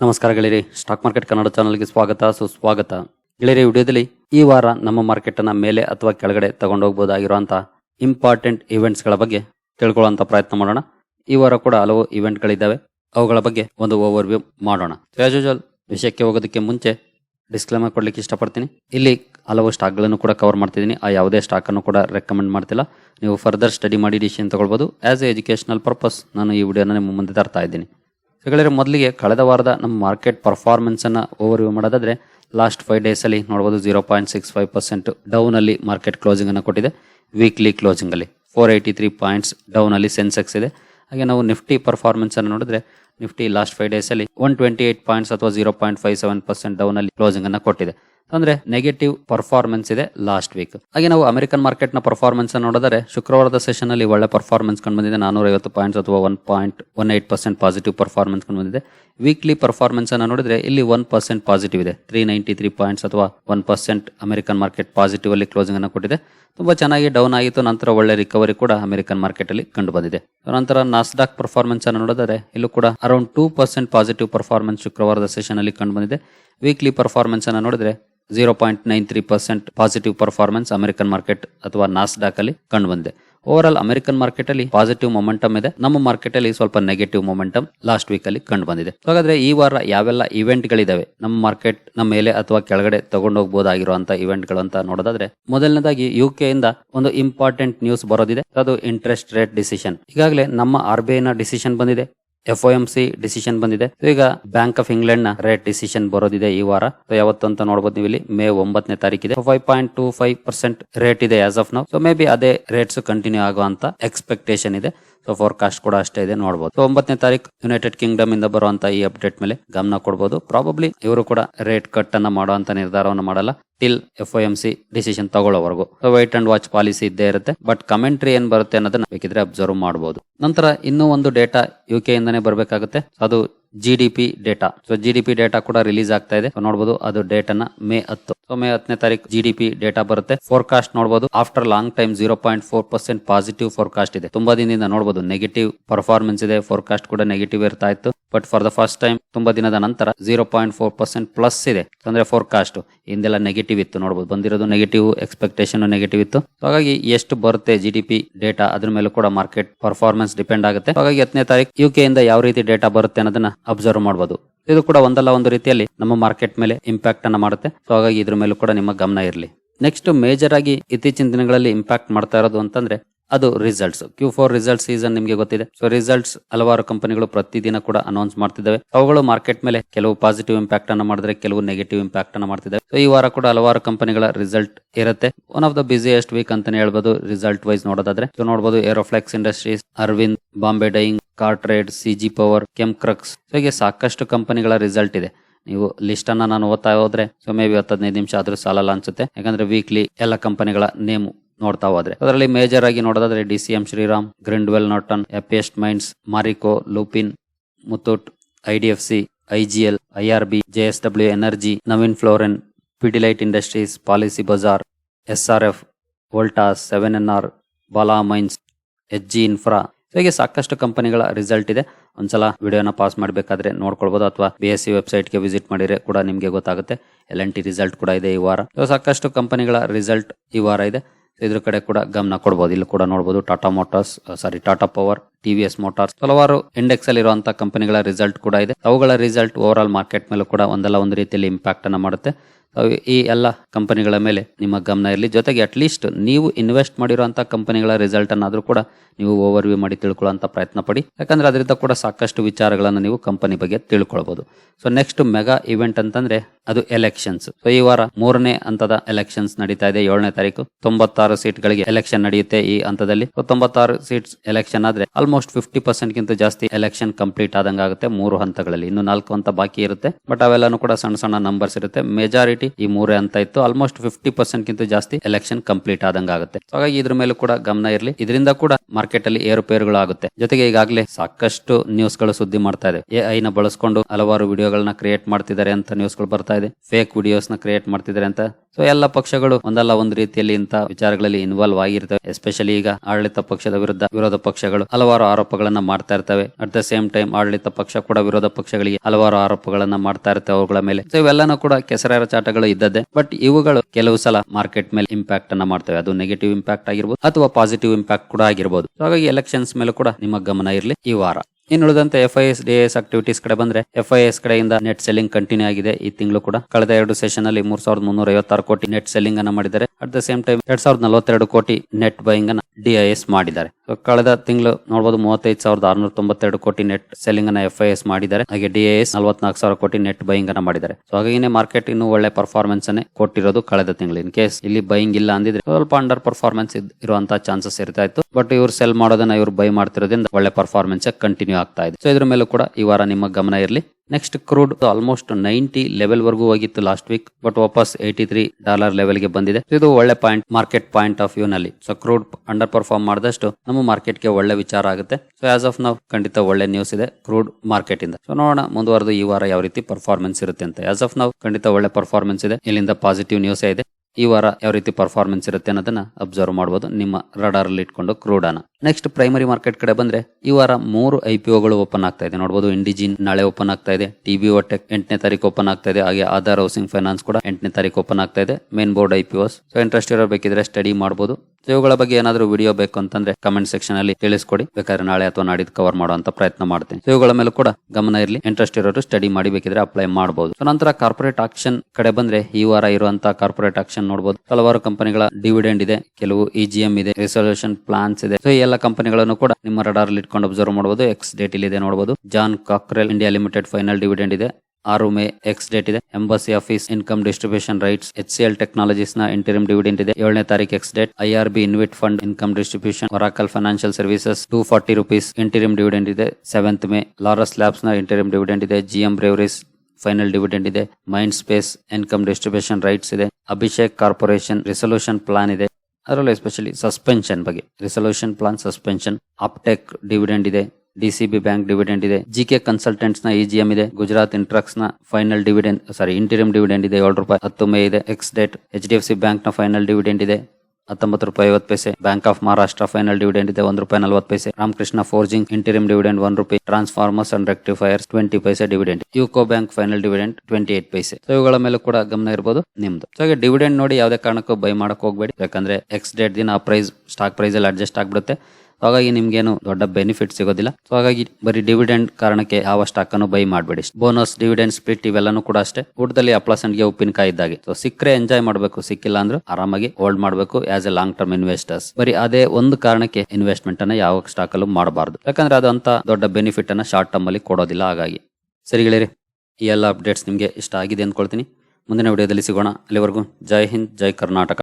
ನಮಸ್ಕಾರ ಗೆಳೆಯರಿ stock market Kannada ಚಾನಲ್ಗೆ ಸ್ವಾಗತ, ಸುಸ್ವಾಗತ. ಗೆಳೆಯರಿ ವಿಡಿಯೋದಲ್ಲಿ ಈ ವಾರ ನಮ್ಮ ಮಾರ್ಕೆಟ್ ಮೇಲೆ ಅಥವಾ ಕೆಳಗಡೆ ತಗೊಂಡೋಗಬಹುದಾಗಿರುವಂತ ಇಂಪಾರ್ಟೆಂಟ್ ಇವೆಂಟ್ಸ್ಗಳ ಬಗ್ಗೆ ತಿಳ್ಕೊಳ್ಳುವಂತ ಪ್ರಯತ್ನ ಮಾಡೋಣ. ಈ ವಾರ ಕೂಡ ಹಲವು ಇವೆಂಟ್ಗಳಿದ್ದಾವೆ ಅವುಗಳ ಬಗ್ಗೆ ಒಂದು ಓವರ್ ವ್ಯೂ ಮಾಡೋಣ ಆಸ್ ವಿಷಯಕ್ಕೆ ಹೋಗೋದಕ್ಕೆ ಮುಂಚೆ ಡಿಸ್ಕ್ಲೇಮರ್ ಕೊಡ್ಲಿಕ್ಕೆ ಇಷ್ಟಪಡ್ತೀನಿ. ಇಲ್ಲಿ ಹಲವು ಸ್ಟಾಕ್ಗಳನ್ನು ಕೂಡ ಕವರ್ ಮಾಡ್ತಿದ್ದೀನಿ. ಆ ಯಾವುದೇ ಸ್ಟಾಕ್ ಅನ್ನು ಕೂಡ ರೆಕಮೆಂಡ್ ಮಾಡ್ತಿಲ್ಲ. ನೀವು ಫರ್ದರ್ ಸ್ಟಡಿ ಮಾಡಿ ಡಿಸಿಷನ್ ತಗೊಳ್ಬೋದು. ಆಸ್ ಎ ಎಜುಕೇಶನಲ್ ಪರ್ಪಸ್ ನಾನು ಈ ವಿಡಿಯೋನ ನಿಮ್ಮ ಮುಂದೆ ತರ್ತಾ ಇದ್ದೀನಿ. ಗೆಳೆಯರೆ ಮೊದಲಿಗೆ ಕಳೆದ ವಾರದ ನಮ್ಮ ಮಾರ್ಕೆಟ್ ಪರ್ಫಾರ್ಮೆನ್ಸನ್ನು ಓವರ್ ವ್ಯೂ ಮಾಡೋದಾದ್ರೆ ಲಾಸ್ಟ್ ಫೈವ್ ಡೇಸ್ ಅಲ್ಲಿ ನೋಡಬಹುದು zero point six five percent down ಅಲ್ಲಿ ಮಾರ್ಕೆಟ್ ಕ್ಲೋಸಿಂಗ್ ಅನ್ನು ಕೊಟ್ಟಿದೆ. ವೀಕ್ಲಿ ಕ್ಲೋಸಿಂಗ್ ಅಲ್ಲಿ four eighty three points down ಅಲ್ಲಿ ಸೆನ್ಸೆಕ್ಸ್ ಇದೆ. ಹಾಗೆ ನಾವು ನಿಫ್ಟಿ ಪರ್ಫಾರ್ಮೆನ್ಸನ್ನು ನೋಡಿದ್ರೆ ನಿಫ್ಟಿ ಲಾಸ್ಟ್ ಫೈವ್ ಡೇಸ್ ಅಲ್ಲಿ ಒನ್ ಟ್ವೆಂಟಿ ಏಟ್ ಪಾಯಿಂಟ್ಸ್ ಅಥವಾ zero point five seven percent down ಅಲ್ಲಿ ಕ್ಲೋಸಿಂಗ್ ಅನ್ನ ಕೊಟ್ಟಿದೆ. ಅಂದ್ರೆ ನೆಗೆಟಿವ್ ಪರ್ಫಾರ್ಮೆನ್ಸ್ ಇದೆ ಲಾಸ್ಟ್ ವೀಕ್ ಹಾಗೆ ನಾವು ಅಮೆರಿಕನ್ ಮಾರ್ಕೆಟ್ನ ಪರ್ಫಾರ್ಮೆನ್ಸ್ ನೋಡಿದರೆ ಶುಕ್ರವಾರದ ಸೆಷನ್ ಅಲ್ಲಿ ಒಳ್ಳೆ ಪರ್ಫಾರ್ಮೆನ್ಸ್ ಕಂಡು ಬಂದಿದೆ ನಾನೂರ ಐವತ್ತು ಪಾಯಿಂಟ್ಸ್ ಅಥವಾ one point one eight percent positive performance ಕಂಡು ಬಂದಿದೆ ವೀಕ್ಲಿ ಪರ್ಫಾರ್ಮೆನ್ಸ್ ಅನ್ನು ನೋಡಿದ್ರೆ ಇಲ್ಲಿ ಒನ್ ಪರ್ಸೆಂಟ್ ಪಾಸಿಟಿವ್ ಇದೆ. ತ್ರೀ ನೈಂಟಿ ತ್ರೀ ಪಾಯಿಂಟ್ಸ್ ಅಥವಾ one percent American market positive ಅಲ್ಲಿ ಕ್ಲೋಸಿಂಗ್ ಅನ್ನು ಕೊಟ್ಟಿದೆ. ತುಂಬಾ ಚೆನ್ನಾಗಿ ಡೌನ್ ಆಗಿತ್ತು. ನಂತರ ಒಳ್ಳೆ ರಿಕವರಿ ಕೂಡ ಅಮೆರಿಕನ್ ಮಾರ್ಕೆಟ್ ಅಲ್ಲಿ ಕಂಡು ಬಂದಿದೆ ನಂತರ ನಾಸ್ಡಾಕ್ ಪರ್ಫಾರ್ಮೆನ್ಸ್ ಅನ್ನು ನೋಡಿದರೆ ಇಲ್ಲೂ ಕೂಡ around two percent positive performance ಶುಕ್ರವಾರದ ಸೆಷನ್ ಅಲ್ಲಿ ಕಂಡು ಬಂದಿದೆ ವೀಕ್ಲಿ ಪರ್ಫಾರ್ಮೆನ್ಸ್ ಅನ್ನು ನೋಡಿದ್ರೆ zero point nine three percent positive performance American market ಅಥವಾ ನಾಸ್ಡಾಕ್ ಅಲ್ಲಿ ಕಂಡು ಬಂದಿದೆ ಓವರ್ ಆಲ್ ಅಮೆರಿಕನ್ ಮಾರ್ಕೆಟ್ ಅಲ್ಲಿ ಪಾಸಿಟಿವ್ ಮೊಮೆಂಟಮ್ ಇದೆ. ನಮ್ಮ ಮಾರ್ಕೆಟ್ ಅಲ್ಲಿ ಸ್ವಲ್ಪ ನೆಗೆಟಿವ್ ಮೊಮೆಂಟಮ್ ಲಾಸ್ಟ್ ವೀಕ್ ಅಲ್ಲಿ ಕಂಡು ಬಂದಿದೆ ಹಾಗಾದ್ರೆ ಈ ವಾರ ಯಾವೆಲ್ಲ ಇವೆಂಟ್ ಗಳಿದಾವೆ ನಮ್ಮ ಮಾರ್ಕೆಟ್ ನಮ್ಮ ಮೇಲೆ ಅಥವಾ ಕೆಳಗಡೆ ತಗೊಂಡು ಹೋಗಬಹುದಾಗಿರುವಂತಹ ಇವೆಂಟ್ಗಳು ಅಂತ ನೋಡೋದಾದ್ರೆ, ಮೊದಲನೇದಾಗಿ ಯು ಕೆ ಇಂದ ಒಂದು ಇಂಪಾರ್ಟೆಂಟ್ ನ್ಯೂಸ್ ಬರೋದಿದೆ. ಅದು ಇಂಟ್ರೆಸ್ಟ್ ರೇಟ್ ಡಿಸಿಷನ್ ಈಗಾಗಲೇ ನಮ್ಮ ಆರ್ ಬಿ ಐ ನ ಡಿಸಿಷನ್ ಬಂದಿದೆ. F O M C decision ಬಂದಿದೆ. ಈಗ ಬ್ಯಾಂಕ್ ಆಫ್ ಇಂಗ್ಲೆಂಡ್ನ ರೇಟ್ ಡಿಸಿಷನ್ ಬರೋದಿದೆ ಈ ವಾರ. ಯಾವತ್ತು ಅಂತ ನೋಡಬಹುದು ನೀವು ಇಲ್ಲಿ, ಮೇ ಒಂಬತ್ತನೇ ತಾರೀಕಿದೆ. Five point two five percent rate ಇದೆ as of now so may be ಅದೇ ರೇಟ್ಸ್ ಕಂಟಿನ್ಯೂ ಆಗುವಂತ ಎಕ್ಸ್ಪೆಕ್ಟೇಷನ್ ಇದೆ. ಸೊ ಫೋರ್ಕಾಸ್ಟ್ ಕೂಡ ಅಷ್ಟೇ ಇದೆ ನೋಡಬಹುದು ಸೊ ಒಂಬತ್ತನೇ ತಾರೀಕು ಯುನೈಟೆಡ್ ಕಿಂಗ್ಡಮ್ ಇಂದ ಬರುವಂತ ಈ ಅಪ್ಡೇಟ್ ಮೇಲೆ ಗಮನ ಕೊಡಬಹುದು ಪ್ರಾಬಬ್ಲಿ ಇವರು ಕೂಡ ರೇಟ್ ಕಟ್ ಅನ್ನ ಮಾಡುವಂತ ನಿರ್ಧಾರವನ್ನು ಮಾಡಲ್ಲ. Till F M C decision ತಗೊಳ್ಳೋವರೆಗೂ. So wait and watch policy ಇದ್ದೇ ಇರುತ್ತೆ. ಬಟ್ ಕಮೆಂಟ್ರಿ ಏನ್ ಬರುತ್ತೆ ಅನ್ನೋದನ್ನ ಬೇಕಿದ್ರೆ ಅಬ್ಸರ್ವ್ ಮಾಡಬಹುದು ನಂತರ ಇನ್ನೂ ಒಂದು ಡೇಟಾ ಯು ಕೆ ಇಂದಾನೆ ಬರಬೇಕಾಗುತ್ತೆ. ಅದು G D P data so G D P data ಕೂಡ ರಿಲೀಸ್ ಆಗ್ತಾ ಇದೆ. ನೋಡಬಹುದು ಅದು ಡೇಟ್ ಅನ್ನ ಮೇ ಹತ್ತು. ಸೊ ಮೇ ಹತ್ತನೇ ತಾರೀಕು ಜಿ ಡೇಟಾ ಬರುತ್ತೆ. ಫೋರ್ಕಾಸ್ಟ್ ನೋಡಬಹುದು after long time zero point four percent positive forecast ಇದೆ. ತುಂಬಾ ದಿನದಿಂದ ನೋಡಬಹುದು ನೆಗೆಟಿವ್ ಪರ್ಫಾರ್ಮೆನ್ಸ್ ಇದೆ. ಫೋರ್ಕಾಸ್ಟ್ ಕೂಡ ನೆಗೆಟಿವ್ ಇರ್ತಾ ಇತ್ತು. But for the first time ತುಂಬಾ ದಿನದ ನಂತರ zero point four percent plus ಇದೆ. ಅಂದ್ರೆ ಫೋರ್ಕಾಸ್ಟ್ ಹಿಂದೆಲ್ಲ ನೆಗೆಟಿವ್ ಇತ್ತು ನೋಡಬಹುದು ಬಂದಿರೋದು ನೆಗೆಟಿವ್ ಎಕ್ಸ್ಪೆಕ್ಟೇಷನ್ ನೆಗೆಟಿವ್ ಇತ್ತು. ಹಾಗಾಗಿ ಎಷ್ಟು ಬರುತ್ತೆ ಜಿ ಡಿ ಪಿ ಡೇಟಾ ಅದ್ರ ಮೇಲೂ ಕೂಡ ಮಾರ್ಕೆಟ್ ಪರ್ಫಾರ್ಮೆನ್ಸ್ ಡಿಪೆಂಡ್ ಆಗುತ್ತೆ. ಹಾಗಾಗಿ ಹತ್ತನೇ ತಾರೀಕು ಯು ಕೆ ಇಂದ ಯಾವ ರೀತಿ ಡೇಟಾ ಬರುತ್ತೆ ಅನ್ನೋದನ್ನ ಅಬ್ಸರ್ವ್ ಮಾಡಬಹುದು ಇದು ಕೂಡ ಒಂದಲ್ಲ, ಒಂದು ರೀತಿಯಲ್ಲಿ ನಮ್ಮ ಮಾರ್ಕೆಟ್ ಮೇಲೆ ಇಂಪ್ಯಾಕ್ಟ್ ಅನ್ನ ಮಾಡುತ್ತೆ. ಸೊ ಹಾಗಾಗಿ ಇದ್ರ ಮೇಲೂ ಕೂಡ ನಿಮ್ಮ ಗಮನ ಇರಲಿ. ನೆಕ್ಸ್ಟ್ ಮೇಜರ್ ಆಗಿ ಇತ್ತೀಚಿನ ದಿನಗಳಲ್ಲಿ ಇಂಪ್ಯಾಕ್ಟ್ ಮಾಡ್ತಾ ಇರೋದು ಅಂತಂದ್ರೆ ಅದು results Q four result season ನಿಮಗೆ ಗೊತ್ತಿದೆ. ಸೊ ರಿಸಲ್ಟ್ಸ್ ಹಲವಾರು ಕಂಪನಿಗಳು ಪ್ರತಿದಿನ ಕೂಡ ಅನೌನ್ಸ್ ಮಾಡ್ತಿದ್ದಾವೆ. ಅವುಗಳು ಮಾರ್ಕೆಟ್ ಮೇಲೆ ಕೆಲವು ಪಾಸಿಟಿವ್ ಇಂಪ್ಯಾಕ್ಟ್ ಅನ್ನ ಮಾಡಿದ್ರೆ, ಕೆಲವು ನೆಗೆಟಿವ್ ಇಂಪ್ಯಾಕ್ಟ್ ಅನ್ನ ಮಾಡ್ತಿದ್ದಾವೆ. ಸೊ ಈ ವಾರ ಕೂಡ ಹಲವಾರು ಕಂಪನಿಗಳ ರಿಸಲ್ಟ್ ಇರುತ್ತೆ. One of the busiest week ಅಂತಾನೆ ಹೇಳ್ಬೋದು ರಿಸಲ್ಟ್ ವೈಸ್ ನೋಡೋದಾದ್ರೆ. ಸೊ ನೋಡಬಹುದು Aeroflex Industries Arvind Bombay dyeing CarTrade CG power Chemcrux ಹೀಗೆ ಸಾಕಷ್ಟು ಕಂಪನಿಗಳ ರಿಸಲ್ಟ್ ಇದೆ. ನೀವು ಲಿಸ್ಟ್ ಅನ್ನ ನಾನು ಓದ್ತಾ ಹೋದ್ರೆ ಸೊ ಮೇ ಬಿ ಹತ್ತದೈದು ನಿಮಿಷ ಆದ್ರೂ ಸಾಲಲ್ಲ ಅನ್ಸುತ್ತೆ. ಯಾಕಂದ್ರೆ ವೀಕ್ಲಿ ಎಲ್ಲ ಕಂಪನಿಗಳ ನೇಮ್ ನೋಡ್ತಾ ಹೋದ್ರೆ. ಅದರಲ್ಲಿ ಮೇಜರ್ ಆಗಿ ನೋಡೋದಾದ್ರೆ D C M Shriram, Grindwell Norton ಎಪಿಯಸ್ಟ್ mines, Marico, Lupin, Muthoot, I D F C, I G L, I R B, J S W, energy, Navin fluorine, Pidilite industries, policy bazaar, S R F Voltas seven N R, Bala mines, H G infra. ಹೀಗೆ ಸಾಕಷ್ಟು ಕಂಪನಿಗಳ result ಇದೆ. ಒಂದ್ಸಲ ವಿಡಿಯೋನ pass ಮಾಡಬೇಕಾದ್ರೆ ನೋಡ್ಕೊಳ್ಬಹುದು ಅಥವಾ B S C ವೆಬ್ಸೈಟ್ಗೆ ವಿಸಿಟ್ ಮಾಡಿದ್ರೆ ಕೂಡ ನಿಮಗೆ ಗೊತ್ತಾಗುತ್ತೆ. ಎಲ್ ಎನ್ ಟಿ ರಿಸಲ್ಟ್ ಕೂಡ ಇದೆ ಈ ವಾರ. ಸಾಕಷ್ಟು ಕಂಪನಿಗಳ ರಿಸಲ್ಟ್ ಈ ವಾರ ಇದೆ. ಇದ್ರ ಕಡೆ ಕೂಡ ಗಮನ ಕೊಡಬಹುದು ಇಲ್ಲಿ ಕೂಡ ನೋಡಬಹುದು Tata motors sorry Tata power T V S motors ಹಲವಾರು ಇಂಡೆಕ್ಸ್ ಅಲ್ಲಿ ಇರುವಂತಹ ಕಂಪನಿಗಳ ರಿಸಲ್ಟ್ ಕೂಡ ಇದೆ. ಅವುಗಳ ರಿಸಲ್ಟ್ ಓವರ್ ಆಲ್ ಮಾರ್ಕೆಟ್ ಮೇಲೂ ಕೂಡ ಒಂದಲ್ಲ ಒಂದು ರೀತಿಯಲ್ಲಿ ಇಂಪ್ಯಾಕ್ಟ್ ಅನ್ನ ಮಾಡುತ್ತೆ. ಈ ಎಲ್ಲ ಕಂಪನಿಗಳ ಮೇಲೆ ನಿಮ್ಮ ಗಮನ ಇರಲಿ. ಜೊತೆಗೆ ಅಟ್ಲೀಸ್ಟ್ ನೀವು ಇನ್ವೆಸ್ಟ್ ಮಾಡಿರುವಂತಹ ಕಂಪನಿಗಳ ರಿಸಲ್ಟ್ ಅನ್ನಾದ್ರೂ ಕೂಡ ನೀವು ಓವರ್ ವ್ಯೂ ಮಾಡಿ ತಿಳ್ಕೊಳ್ಳುವಂತ ಪ್ರಯತ್ನ ಪಡಿ. ಯಾಕಂದ್ರೆ ಅದರಿಂದ ಕೂಡ ಸಾಕಷ್ಟು ವಿಚಾರಗಳನ್ನು ನೀವು ಕಂಪನಿ ಬಗ್ಗೆ ತಿಳ್ಕೊಳ್ಬಹುದು ಸೊ ನೆಕ್ಸ್ಟ್ ಮೆಗಾ ಇವೆಂಟ್ ಅಂತಂದ್ರೆ ಅದು ಎಲೆಕ್ಷನ್ಸ್ ಸೊ ಈ ವಾರ ಮೂರನೇ ಹಂತದ ಎಲೆಕ್ಷನ್ಸ್ ನಡೀತಾ ಇದೆ. ಏಳನೇ ತಾರೀಕು. ತೊಂಬತ್ತಾರು ಸೀಟ್ಗಳಿಗೆ ಎಲೆಕ್ಷನ್ ನಡೆಯುತ್ತೆ ಈ ಹಂತದಲ್ಲಿ. ತೊಂಬತ್ತಾರು ಸೀಟ್ಸ್ ಎಲೆಕ್ಷನ್ ಆದ್ರೆ ಆಲ್ಮೋಸ್ಟ್ ಫಿಫ್ಟಿ ಪರ್ಸೆಂಟ್ ಗಿಂತ ಜಾಸ್ತಿ ಎಲೆಕ್ಷನ್ ಕಂಪ್ಲೀಟ್ ಆದಂಗಾಗುತ್ತೆ ಮೂರು ಹಂತಗಳಲ್ಲಿ. ಇನ್ನು ನಾಲ್ಕು ಹಂತ ಬಾಕಿ ಇರುತ್ತೆ. ಬಟ್ ಅವೆಲ್ಲಾನು ಕೂಡ ಸಣ್ಣ ಸಣ್ಣ ನಂಬರ್ಸ್ ಇರುತ್ತೆ. ಮೆಜಾರಿಟಿ ಈ ಮೂರೇ ಅಂತ ಇತ್ತು. ಆಲ್ಮೋಸ್ಟ್ ಫಿಫ್ಟಿ ಪರ್ಸೆಂಟ್ ಗಿಂತ ಜಾಸ್ತಿ ಎಲೆಕ್ಷನ್ ಕಂಪ್ಲೀಟ್ ಆದಂಗ ಆಗುತ್ತೆ. ಹಾಗಾಗಿ ಇದ್ರ ಮೇಲೂ ಕೂಡ ಗಮನ ಇರಲಿ. ಇದರಿಂದ ಕೂಡ ಮಾರ್ಕೆಟ್ ಅಲ್ಲಿ ಏರುಪೇರುಗಳು ಆಗುತ್ತೆ. ಜೊತೆಗೆ ಈಗಾಗಲೇ ಸಾಕಷ್ಟು ನ್ಯೂಸ್ಗಳು ಸುದ್ದಿ ಮಾಡ್ತಾ ಇದೆ. ಎ ಐ ನ ಬಳಸ್ಕೊಂಡು ಹಲವಾರು ವಿಡಿಯೋಗಳನ್ನ ಕ್ರಿಯೇಟ್ ಮಾಡ್ತಿದ್ದಾರೆ ಅಂತ ನ್ಯೂಸ್ಗಳು ಬರ್ತಾ ಇದೆ. ಫೇಕ್ ವಿಡಿಯೋಸ್ನ ಕ್ರಿಯೇಟ್ ಮಾಡ್ತಿದ್ದಾರೆ ಅಂತ. ಸೊ ಎಲ್ಲ ಪಕ್ಷಗಳು ಒಂದಲ್ಲ ಒಂದ್ ರೀತಿಯಲ್ಲಿ ಇಂತ ವಿಚಾರಗಳಲ್ಲಿ ಇನ್ವಾಲ್ವ್ ಆಗಿರ್ತವೆ. ಎಸ್ಪೆಷಲಿ ಈಗ ಆಡಳಿತ ಪಕ್ಷದ ವಿರುದ್ಧ ವಿರೋಧ ಪಕ್ಷಗಳು ಹಲವಾರು ಆರೋಪಗಳನ್ನ ಮಾಡ್ತಾ ಇರ್ತವೆ. ಅಟ್ ದ ಸೇಮ್ ಟೈಮ್ ಆಡಳಿತ ಪಕ್ಷ ಕೂಡ ವಿರೋಧ ಪಕ್ಷಗಳಿಗೆ ಹಲವಾರು ಆರೋಪಗಳನ್ನ ಮಾಡ್ತಾ ಇರ್ತವೆ ಅವುಗಳ ಮೇಲೆ. ಸೊ ಇವೆಲ್ಲನೂ ಕೂಡ ಕೆಸರಾರ ಚಾಟಗಳು ಇದ್ದದ್ದೇ. ಬಟ್ ಇವುಗಳು ಕೆಲವು ಸಲ ಮಾರ್ಕೆಟ್ ಮೇಲೆ ಇಂಪ್ಯಾಕ್ಟ್ ಅನ್ನ ಮಾಡ್ತವೆ. ಅದು ನೆಗೆಟಿವ್ ಇಂಪ್ಯಾಕ್ಟ್ ಆಗಿರ್ಬೋದು ಅಥವಾ ಪಾಸಿಟಿವ್ ಇಂಪ್ಯಾಕ್ಟ್ ಕೂಡ ಆಗಿರ್ಬೋದು. ಹಾಗಾಗಿ ಎಲೆಕ್ಷನ್ಸ್ ಮೇಲೆ ಕೂಡ ನಿಮ್ಮ ಗಮನ ಇರಲಿ ಈ ವಾರ. ಇನ್ನು ಉಳಿದಂತೆ F I S D S activities ಕಡೆ ಬಂದ್ರೆ ಎಫ್ ಐ ಎಸ್ ಕಡೆಯಿಂದ ನೆಟ್ ಸೆಲ್ಲಿಂಗ್ ಕಂಟಿನ್ಯೂ ಆಗಿದೆ. ಈ ತಿಂಗಳು ಕೂಡ ಕಳೆದ ಎರಡು ಸೆಷನ್ ಅಲ್ಲಿ ಮೂರ್ ಸಾವಿರದ ಮುನ್ನೂರ ಐವತ್ತಾರು ಕೋಟಿ ನೆಟ್ ಸೆಲ್ಲಿಂಗ್ ಅನ್ನ ಮಾಡಿದ್ದಾರೆ. ಅಟ್ ದ ಸೇಮ್ ಟೈಮ್ ಎರಡ್ ಸಾವಿರದ ನಲವತ್ತೆರಡು ಕೋಟಿ ನೆಟ್ ಬೈಯಿಂಗ್ ಅನ್ನ ಡಿಐಎಸ್ ಮಾಡಿದ್ದಾರೆ. ಕಳೆದ ತಿಂಗಳು ನೋಡಬಹುದು ಮೂವತ್ತೈದು ಸಾವಿರದ ಆರ್ನೂರ ತೊಂಬತ್ತೆರಡು ಕೋಟಿ ನೆಟ್ ಸೆಲ್ಲಿಂಗ್ ಅನ್ನ ಎಫ್ ಐ ಎಸ್ ಮಾಡಿದ್ದಾರೆ. ಹಾಗೆ ಡಿಐಎಸ್ ನಲವತ್ನಾಲ್ಕು ಸಾವಿರ ಕೋಟಿ ನೆಟ್ ಬೈಯಿಂಗ್ ಅನ್ನ ಮಾಡಿದ್ದಾರೆ. ಸೊ ಹಾಗಾಗಿ ಮಾರ್ಕೆಟ್ ಇನ್ನೂ ಒಳ್ಳೆ ಪರ್ಫಾರ್ಮೆನ್ಸ್ ಅನ್ನೇ ಕೊಟ್ಟಿರೋದು ಕಳೆದ ತಿಂಗಳು. ಇನ್ ಕೇಸ್ ಇಲ್ಲಿ ಬೈಯಿಂಗ್ ಇಲ್ಲ ಅಂದಿದ್ರೆ ಸ್ವಲ್ಪ ಅಂಡರ್ ಪರ್ಫಾರ್ಮೆನ್ಸ್ ಇರುವಂತಹ ಚಾನ್ಸಸ್ ಇರ್ತಾ ಇತ್ತು. ಬಟ್ ಇವ್ರು ಸೆಲ್ ಮಾಡೋದನ್ನ ಇವ್ರು ಬೈ ಮಾಡ್ತಿರೋದ್ರಿಂದ ಒಳ್ಳೆ ಪರ್ಫಾರ್ಮೆನ್ಸ್ ಕಂಟಿನ್ಯೂ ಆಗ್ತಾ ಇದೆ. ಸೊ ಇದ್ರ ಮೇಲೂ ಕೂಡ ಈ ವಾರ ನಿಮ್ಮ ಗಮನ ಇರಲಿ. Next crude almost ninety level ವರೆಗೂ ಹೋಗಿತ್ತು ಲಾಸ್ಟ್ ವೀಕ್ ಬಟ್ ವಾಪಸ್ ಏಯ್ಟಿ ತ್ರೀ ಡಾಲರ್ ಲೆವೆಲ್ಗೆ ಬಂದಿದೆ. ಇದು ಒಳ್ಳೆ point market point of view ನಲ್ಲಿ. ಸೊ ಕ್ರೂಡ್ ಅಂಡರ್ ಪರ್ಫಾರ್ಮ್ ಮಾಡಿದಷ್ಟು ನಮ್ಮ ಮಾರ್ಕೆಟ್ಗೆ ಒಳ್ಳೆ ವಿಚಾರ ಆಗುತ್ತೆ. ಸೊ ಆಸ್ ಆಫ್ ನಾವು ಖಂಡಿತ ಒಳ್ಳೆ ನ್ಯೂಸ್ ಇದೆ ಕ್ರೂಡ್ ಮಾರ್ಕೆಟ್ ಇಂದ. ಸೊ ನೋಡೋಣ ಮುಂದುವರೆದು ಈ ವಾರ ಯಾವ ರೀತಿ ಪರ್ಫಾರ್ಮೆನ್ಸ್ ಇರುತ್ತೆ ಅಂತ. ಆಸ್ ಆಫ್ ನಾವು ಖಂಡಿತ ಒಳ್ಳೆ ಪರ್ಫಾರ್ಮೆನ್ಸ್ ಇದೆ. ಇಲ್ಲಿಂದ ಪಾಸಿಟಿವ್ ನ್ಯೂಸ್ ಇದೆ. ಈ ವಾರ ಯಾವ ರೀತಿ ಪರ್ಫಾರ್ಮೆನ್ಸ್ ಇರುತ್ತೆ ಅನ್ನೋದನ್ನ ಅಬ್ಸರ್ವ್ ಮಾಡಬಹುದು ನಿಮ್ಮ ರಡಾರ್ ಅಲ್ಲಿ ಇಟ್ಕೊಂಡು ಕ್ರೂಡಾನ ನೆಕ್ಸ್ಟ್ ಪ್ರೈಮರಿ ಮಾರ್ಕೆಟ್ ಕಡೆ ಬಂದ್ರೆ ಈ ವಾರ ಮೂರು ಐ ಪಿ ಒಗಳು ಓಪನ್ ಆಗ್ತಾ ಇದೆ. ನೋಡಬಹುದು ಇಂಡಿಜಿನ್ ನಾಳೆ ಓಪನ್ ಆಗ್ತಾ ಇದೆ. ಟಿಬಿ ಟೆಕ್ ಎಂಟನೇ ತಾರೀಕು ಓಪನ್ ಆಗ್ತಾ ಇದೆ. ಹಾಗೆ ಆಧಾರ್ ಹೌಸಿಂಗ್ ಫೈನಾನ್ಸ್ ಕೂಡ ಎಂಟನೇ ತಾರೀಕು ಓಪನ್ ಆಗ್ತಾ ಇದೆ. Main board I P so interest ಇರೋ ಬೇಕಿದ್ರೆ ಸ್ಟಡಿ ಮಾಡಬಹುದು ಇವುಗಳ ಬಗ್ಗೆ ಏನಾದರೂ ವಿಡಿಯೋ ಬೇಕು ಅಂತಂದ್ರೆ ಕಮೆಂಟ್ ಸೆಕ್ಷನ್ ಅಲ್ಲಿ ತಿಳಿಸ್ಕೊಡಿ. ಬೇಕಾದ್ರೆ ನಾಳೆ ಅಥವಾ ನಾಡಿದ್ದು ಕವರ್ ಮಾಡುವಂತ ಪ್ರಯತ್ನ ಮಾಡ್ತೀನಿ. ಇವುಗಳ ಮೇಲೆ ಕೂಡ ಗಮನ ಇರಲಿ. ಇಂಟ್ರೆಸ್ಟ್ ಇರೋರು ಸ್ಟಡಿ ಮಾಡಿ ಬೇಕಿದ್ರೆ ಅಪ್ಲೈ ಮಾಡಬಹುದು ಸೊ ನಂತರ ಕಾರ್ಪೊರೇಟ್ ಆಕ್ಷನ್ ಕಡೆ ಬಂದ್ರೆ ಈ ವಾರ ಇರುವಂತಹ ಕಾರ್ಪೊರೇಟ್ ಆಕ್ಷನ್ ನೋಡಬಹುದು ಹಲವಾರು ಕಂಪನಿಗಳ ಡಿವಿಡೆಂಡ್ ಇದೆ. ಕೆಲವು ಇಜಿಎಂ ಇದೆ. ರಿಸಲ್ಯೂಷನ್ ಪ್ಲಾನ್ಸ್ ಇದೆ. ಸೊ ಈ ಎಲ್ಲ ಕಂಪನಿಗಳನ್ನು ಕೂಡ ನಿಮ್ಮ ರಡಾರ್ ಇಟ್ಕೊಂಡು ಅಬ್ಸರ್ವ್ ಮಾಡಬಹುದು ಎಕ್ಸ್ ಡೇಟ್ ಇಲ್ಲಿ ಇದೆ ನೋಡಬಹುದು John Cockerill India Limited final dividend ಇದೆ. ಆರು ಮೇ ಎಕ್ಸ್ ಡೇಟ್ ಇದೆ. Embassy Office income distribution rights H C L ಟೆಕ್ನಾಲಜೀಸ್ನ interim dividend ಇದೆ. ಏಳನೇ ತಾರೀಕು ex date I R B InvIT fund income distribution Oracle Financial Services two forty rupees interim dividend ಇದೆ. Seventh May Laurus ಲ್ಯಾಬ್ಸ್ನ interim dividend ಇದೆ. GM Breweries final dividend ಇದೆ. Mindspace income distribution rights ಇದೆ. Abhishek corporation ರಿಸೊಲ್ಯೂಷನ್ plan ಇದೆ. ಅದರಲ್ಲೂ especially suspension ಬಗ್ಗೆ. Resolution plan suspension Aptech dividend ಇದೆ. DCB bank dividend ಇದೆ. ಜಿಕೆ ಕನ್ಸಲ್ಟೆಂಟ್ಸ್ನ ಇಜಿಎಂ ಇದೆ. Gujarat ಇಂಟ್ರಕ್ಸ್ನ final dividend sorry interim dividend ಇದೆ. ಏಳು ರೂಪಾಯಿ ಹತ್ತು ಮೇ ಇದೆ. Ex date H D F C ಬ್ಯಾಂಕ್ನ ಫೈನಲ್ ಡಿವಿಡೆಂಡ್ ಇದೆ. ಹತ್ತೊಂಬತ್ತು ರೂಪಾಯಿ ಐವತ್ತು ಪೈಸೆ. Bank of Maharashtra final dividend ಇದೆ. ಒಂದು ರೂಪಾಯಿ ನಲ್ವತ್ತು ಪೈಸೆ. Ramakrishna forging interim dividend one ರೂಪಾಯಿ. Transformers and rectifiers twenty paise dividend UCO bank final dividend twenty eight paise. So ಇವುಗಳ ಮೇಲೆ ಕೂಡ ಗಮನ ಇರಬಹುದು ನಿಮ್ದು. ಸೊ ಡಿವಿಡೆಂಡ್ ನೋಡಿ ಯಾವುದೇ ಕಾರಣಕ್ಕೂ ಬೈ ಮಾಡಕ್ ಹೋಗ್ಬೇಡಿ. ಯಾಕಂದ್ರೆ ಎಕ್ಸ್ ಡೇಟ್ ದಿನ ಪ್ರೈಸ್ ಸ್ಟಾಕ್ ಪ್ರೈಸ್ ಅಲ್ಲಿ ಅಡ್ಜಸ್ಟ್ ಆಗ್ಬಿಡುತ್ತೆ. ಹಾಗಾಗಿ ನಿಮ್ಗೇನು ದೊಡ್ಡ ಬೆನಿಫಿಟ್ ಸಿಗೋದಿಲ್ಲ. ಸೊ ಹಾಗಾಗಿ ಬರೀ ಡಿವಿಡೆಂಡ್ ಕಾರಣಕ್ಕೆ ಯಾವ ಸ್ಟಾಕ್ ಅನ್ನು ಬೈ ಮಾಡಬೇಡಿ. ಬೋನಸ್ ಡಿವಿಡೆಂಡ್ ಸ್ಪ್ಲಿಟ್ ಇವೆಲ್ಲಾನು ಕೂಡ ಅಷ್ಟೇ. ಊಟದಲ್ಲಿ ಅಪ್ಲಸಂಡ್ಗೆ ಉಪ್ಪಿನಕಾಯಿ ಇದ್ದಾಗೆ. ಸೊ ಸಿಕ್ಕರೆ ಎಂಜಾಯ್ ಮಾಡಬೇಕು, ಸಿಕ್ಕಿಲ್ಲ ಅಂದ್ರೆ ಆರಾಮಾಗಿ ಹೋಲ್ಡ್ ಮಾಡಬೇಕು as a long term investors ಬರೀ ಅದೇ ಒಂದು ಕಾರಣಕ್ಕೆ ಇನ್ವೆಸ್ಟ್ಮೆಂಟ್ ಅನ್ನ ಯಾವ ಸ್ಟಾಕ್ ಅಲ್ಲೂ ಮಾಡಬಾರ್ದು. ಯಾಕಂದ್ರೆ ಅದು ಅಂತ ದೊಡ್ಡ ಬೆನಿಫಿಟ್ ಅನ್ನ ಶಾರ್ಟ್ ಟರ್ಮ್ ಅಲ್ಲಿ ಕೊಡೋದಿಲ್ಲ ಹಾಗಾಗಿ. ಸರಿ ಗೆಳೆಯರಿ, ಈ ಎಲ್ಲ ಅಪ್ಡೇಟ್ಸ್ ನಿಮಗೆ ಇಷ್ಟ ಆಗಿದೆ ಅಂದ್ಕೊಳ್ತೀನಿ. ಮುಂದಿನ ವಿಡಿಯೋದಲ್ಲಿ ಸಿಗೋಣ. ಅಲ್ಲಿವರೆಗೂ ಜೈ ಹಿಂದ್, ಜೈ ಕರ್ನಾಟಕ.